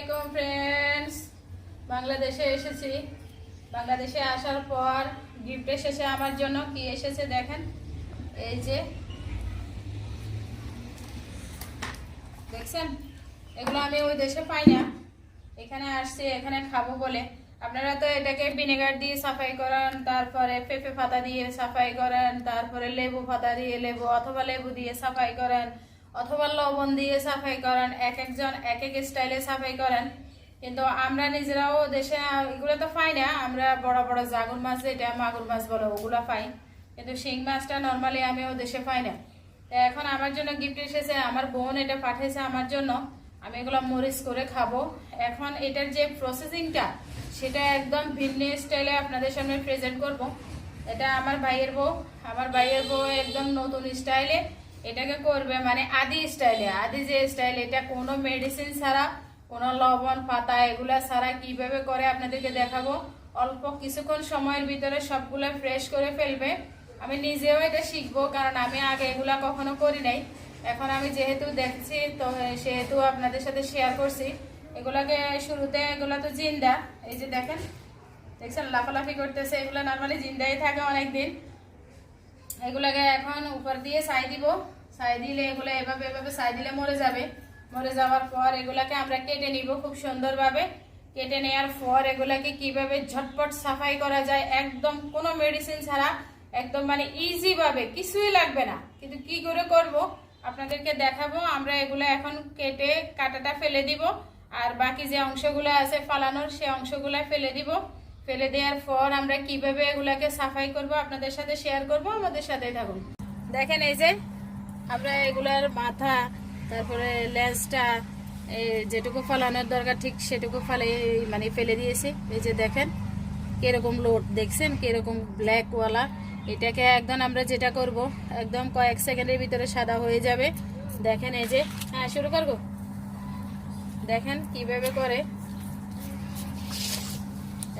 আলাইকুম ফ্রেন্ডস বাংলাদেশে এসেছি। বাংলাদেশে আসার পর গিফট এসেছে আমার জন্য কি এসেছে দেখেন। এই যে, দেখছেন? এগুলো আমি ওই দেশে পাই না। এখানে আসছি, এখানে খাব বলে। আপনারা তো এটাকে ভিনেগার দিয়ে সাফাই করেন, তারপরে পেঁপে পাতা দিয়ে সাফাই করেন, তারপরে লেবু পাতা দিয়ে লেবু অথবা লেবু দিয়ে সাফাই করেন। অথবা লবণ দিয়ে সাফাই করেন, এক একজন এক এক স্টাইলে সাফাই করেন। কিন্তু আমরা নিজেরাও দেশে, এগুলো তো পাই না, আমরা বড় বড় জাগুর মাছ যেটা মাগুর মাছ বলো, ওগুলো পাই। কিন্তু শিং মাছটা নর্মালি আমি ও দেশে পাই না। এখন আমার জন্য গিফট এসেছে, আমার বোন এটা পাঠিয়েছে আমার জন্য। আমি এগুলো মরিচ করে খাব। এখন এটার যে প্রসেসিংটা সেটা একদম ভিন্ন স্টাইলে আপনাদের সামনে প্রেজেন্ট করব। এটা আমার ভাইয়ের বউ, আমার ভাইয়ের বউ একদম নতুন স্টাইলে এটাকে করবে মানে আদি স্টাইলে আদি যে স্টাইল এটা কোনো মেডিসিন ছাড়া, কোনো লবণ, পাতা, এগুলা ছাড়া কীভাবে করে আপনাদেরকে দেখাবো? অল্প কিছুক্ষণ সময়ের ভিতরে সবগুলা ফ্রেশ করে ফেলবে। আমি নিজেও এটা শিখব, কারণ আমি আগে এগুলা কখনো করি নাই। এখন আমি যেহেতু দেখছি, তো সেহেতু আপনাদের সাথে শেয়ার করছি। এগুলাকে শুরুতে, এগুলা তো জিন্দা। এই যে দেখেন, দেখছেন, লাফালাফি করতেছে। এগুলো নর্মালি জিন্দাই থাকে অনেকদিন। এগুলাকে এখন উপর দিয়ে ছাই দিব। ছাই দিলে এগুলো এভাবে এভাবে ছাই দিলে মরে যাবে। মরে যাওয়ার পর এগুলাকে আমরা কেটে নিব খুব সুন্দরভাবে। কেটে নেওয়ার পর এগুলাকে কীভাবে ঝটপট সাফাই করা যায়, একদম কোনো মেডিসিন ছাড়া, একদম মানে ইজিভাবে কিছুই লাগবে না। কিন্তু কি করে করব? আপনাদেরকে দেখাবো, আমরা এগুলো এখন কেটে কাটাটা ফেলে দিব। আর বাকি যে অংশগুলো আছে ফালানোর, সে অংশগুলো ফেলে দিব। ফেলে দেওয়ার পর আমরা কীভাবে এগুলাকে সাফাই করব, আপনাদের সাথে শেয়ার করব, আমাদের সাথে থাকুন। দেখেন এই যে, আমরা এগুলার মাথা, তারপরে লেন্সটা যেটুকু ফালানোর দরকার, ঠিক সেটুকু ফালে মানে ফেলে দিয়েছি। এই যে দেখেন, কীরকম লোড দেখছেন? কীরকম ব্ল্যাকওয়ালা এটাকে একদম আমরা যেটা করব, একদম কয়েক সেকেন্ডের ভিতরে সাদা হয়ে যাবে। দেখেন এই যে হ্যাঁ শুরু করব। দেখেন কীভাবে করে।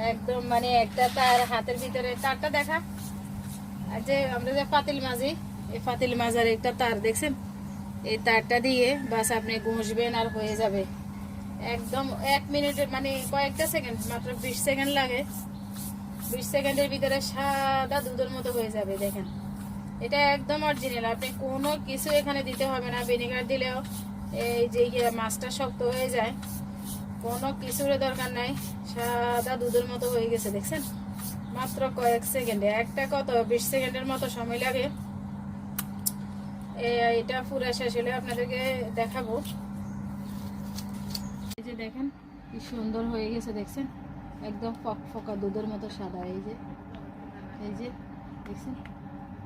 একদম মানে একটা তার হাতের ভিতরে তারটা দেখা। আর যে আমরা যে পাতিল মাঝি, এই পাতিল মাজার একটা তার দেখছেন? এই তারটা দিয়ে বাস আপনি ঘষবেন আর হয়ে যাবে। একদম এক মিনিটের মানে কয়েকটা সেকেন্ড, মাত্র বিশ সেকেন্ড লাগে। বিশ সেকেন্ডের ভিতরে সাদা দুধের মতো হয়ে যাবে, দেখেন। এটা একদম অরিজিনাল আপনি কোনো কিছু এখানে দিতে হবে না। ভিনেগার দিলেও এই যে ইয়ে মাছটা শক্ত হয়ে যায়। কোনো কিছুর দরকার নাই। সাদা দুধের মতো হয়ে গেছে, দেখছেন? মাত্র কয়েক সেকেন্ডে। একটা কত? বিশ সেকেন্ডের মতো সময় লাগে। এটা পুরো শেষ হলে আপনাদেরকে দেখাবো। এই যে দেখেন, কি সুন্দর হয়ে গেছে, দেখছেন? একদম ফক ফকা দুধের মতো সাদা, এই যে। এই যে, দেখছেন?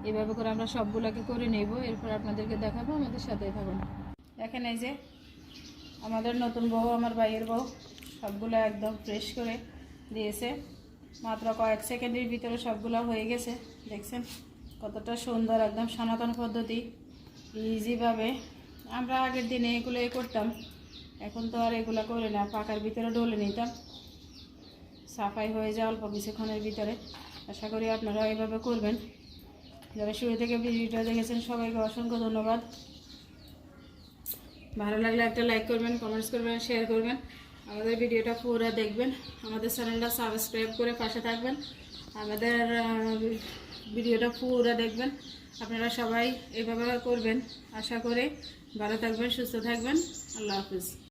এইভাবে করে আমরা সবগুলোকে করে নেব। এরপর আপনাদেরকে দেখাবো, আমাদের সাথে থাকুন। দেখেন এই যে আমাদের নতুন বউ, আমার ভাইয়ের বউ, সবগুলো একদম ফ্রেশ করে দিয়েছে। মাত্র কয়েক সেকেন্ডের ভিতরে সবগুলো হয়ে গেছে। দেখছেন? কতটা সুন্দর একদম সনাতন পদ্ধতি। ইজিভাবে আমরা আগের দিনে এগুলোই করতাম। এখন তো আর এগুলো করি না। পাকার ভিতরে ডলে নিতাম। সাফাই হয়ে যায় অল্প কিছুক্ষণের ভিতরে। আশা করি আপনারা এইভাবে করবেন। যারা শুরু থেকে ভিডিওটা দেখেছেন, সবাইকে অসংখ্য ধন্যবাদ। ভালো লাগলে একটা লাইক করবেন কমেন্টস করবেন শেয়ার করবেন। আমাদের ভিডিওটা পুরো দেখবেন। আমাদের চ্যানেলটা সাবস্ক্রাইব করে পাশে থাকবেন। আমাদের ভিডিওটা পুরো দেখবেন। আপনারা সবাই এভাবে করবেন। আশা করে ভালো থাকবেন, সুস্থ থাকবেন। আল্লাহ হাফিজ।